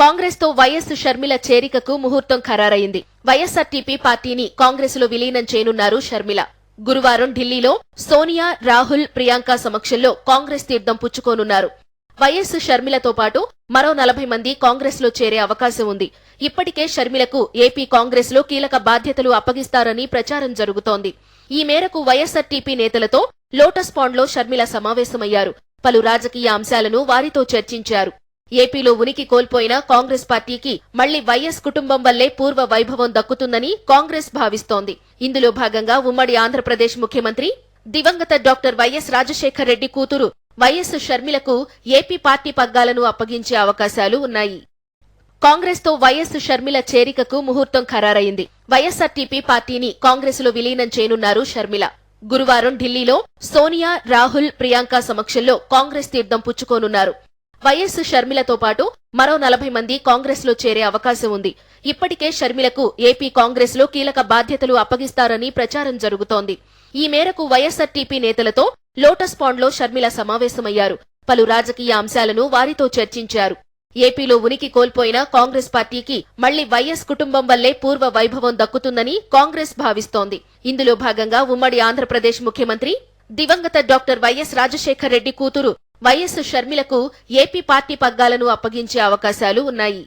కాంగ్రెస్తో వైఎస్ షర్మిల చేరికకు ముహూర్తం ఖరారైంది. వైఎస్ఆర్టీపీ పార్టీని కాంగ్రెస్లో విలీనం చేయనున్నారు షర్మిల. గురువారం ఢిల్లీలో సోనియా రాహుల్ ప్రియాంక సమక్షంలో కాంగ్రెస్ తీర్థం పుచ్చుకోనున్నారు. వైఎస్ షర్మిలతో పాటు మరో నలభై మంది కాంగ్రెస్లో చేరే అవకాశం ఉంది. ఇప్పటికే షర్మిలకు ఏపీ కాంగ్రెస్లో కీలక బాధ్యతలు అప్పగిస్తారని ప్రచారం జరుగుతోంది. ఈ మేరకు వైఎస్ఆర్టీపీ నేతలతో లోటస్ పాండ్లో షర్మిల సమావేశమయ్యారు. పలు రాజకీయ అంశాలను వారితో చర్చించారు. ఏపీలో ఉనికి కోల్పోయిన కాంగ్రెస్ పార్టీకి మళ్ళీ వైఎస్ కుటుంబం వల్లే పూర్వ వైభవం దక్కుతుందని కాంగ్రెస్ భావిస్తోంది. ఇందులో భాగంగా ఉమ్మడి ఆంధ్రప్రదేశ్ ముఖ్యమంత్రి దివంగత డాక్టర్ వైఎస్ రాజశేఖర్ రెడ్డి కూతురు వైఎస్ షర్మిలకు ఏపీ పార్టీ పగ్గాలను అప్పగించే అవకాశాలు ఉన్నాయి. కాంగ్రెస్తో వైఎస్ షర్మిల చేరికకు ముహూర్తం ఖరారైంది. వైఎస్ఆర్టీపీ పార్టీని కాంగ్రెస్లో విలీనం చేయనున్నారు షర్మిల. గురువారం ఢిల్లీలో సోనియా రాహుల్ ప్రియాంక సమక్షంలో కాంగ్రెస్ తీర్థం పుచ్చుకోనున్నారు. వైఎస్ షర్మిలతో పాటు మరో నలభై మంది కాంగ్రెస్లో చేరే అవకాశం ఉంది. ఇప్పటికే షర్మిలకు ఏపీ కాంగ్రెస్లో కీలక బాధ్యతలు అప్పగిస్తారని ప్రచారం జరుగుతోంది. ఈ మేరకు వైఎస్ఆర్టీపీ నేతలతో లోటస్ పాండ్లో షర్మిల సమావేశమయ్యారు. పలు రాజకీయ అంశాలను వారితో చర్చించారు. ఏపీలో ఉనికి కోల్పోయిన కాంగ్రెస్ పార్టీకి మళ్ళీ వైఎస్ కుటుంబం వల్లే పూర్వ వైభవం దక్కుతుందని కాంగ్రెస్ భావిస్తోంది. ఇందులో భాగంగా ఉమ్మడి ఆంధ్రప్రదేశ్ ముఖ్యమంత్రి దివంగత డాక్టర్ వైఎస్ రాజశేఖర్ రెడ్డి కూతురు వైఎస్ షర్మిలకు ఏపీ పార్టీ పగ్గాలను అప్పగించే అవకాశాలు ఉన్నాయి.